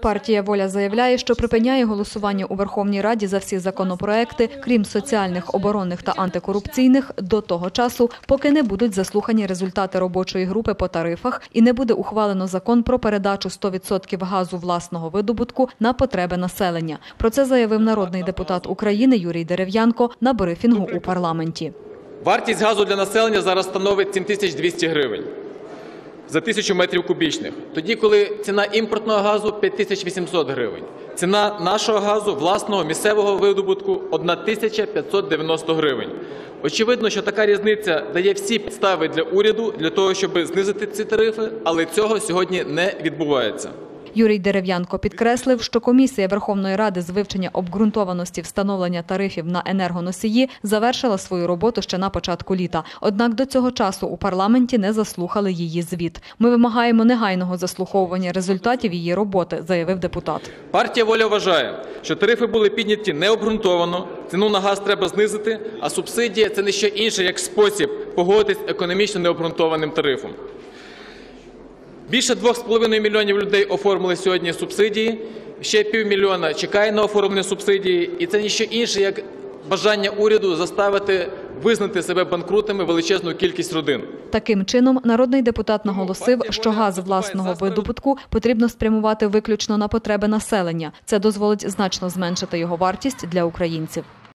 Партія Воля заявляє, що припиняє голосування у Верховній Раді за всі законопроекти, крім соціальних, оборонних та антикорупційних, до того часу, поки не будуть заслухані результати робочої групи по тарифах і не буде ухвалено закон про передачу 100% газу власного видобутку на потреби населення. Про це заявив народний депутат України Юрій Дерев'янко на брифінгу у парламенті. Вартість газу для населення зараз становить 7200 гривень за тисячу метрів кубічних. Тоді, коли ціна імпортного газу 5800 гривень. Ціна нашого газу, власного місцевого видобутку 1590 гривень. Очевидно, що така різниця дає всі підстави для уряду для того, щоб знизити ці тарифи, але цього сьогодні не відбувається. Юрій Дерев'янко підкреслив, що комісія Верховної Ради з вивчення обґрунтованості встановлення тарифів на енергоносії завершила свою роботу ще на початку літа. Однак до цього часу у парламенті не заслухали її звіт. Ми вимагаємо негайного заслуховування результатів її роботи, заявив депутат. Партія воля вважає, що тарифи були підняті необґрунтовано, ціну на газ треба знизити, а субсидія це не що інше, як спосіб погодитись економічно необґрунтованим тарифом. Більше 2,5 мільйонів людей оформили сьогодні субсидії, ще півмільйона чекає на оформлення субсидії, і це не що інше, як бажання уряду заставити визнати себе банкрутами величезну кількість родин. Таким чином, народний депутат наголосив, що газ власного видобутку потрібно спрямувати виключно на потреби населення. Це дозволить значно зменшити його вартість для українців.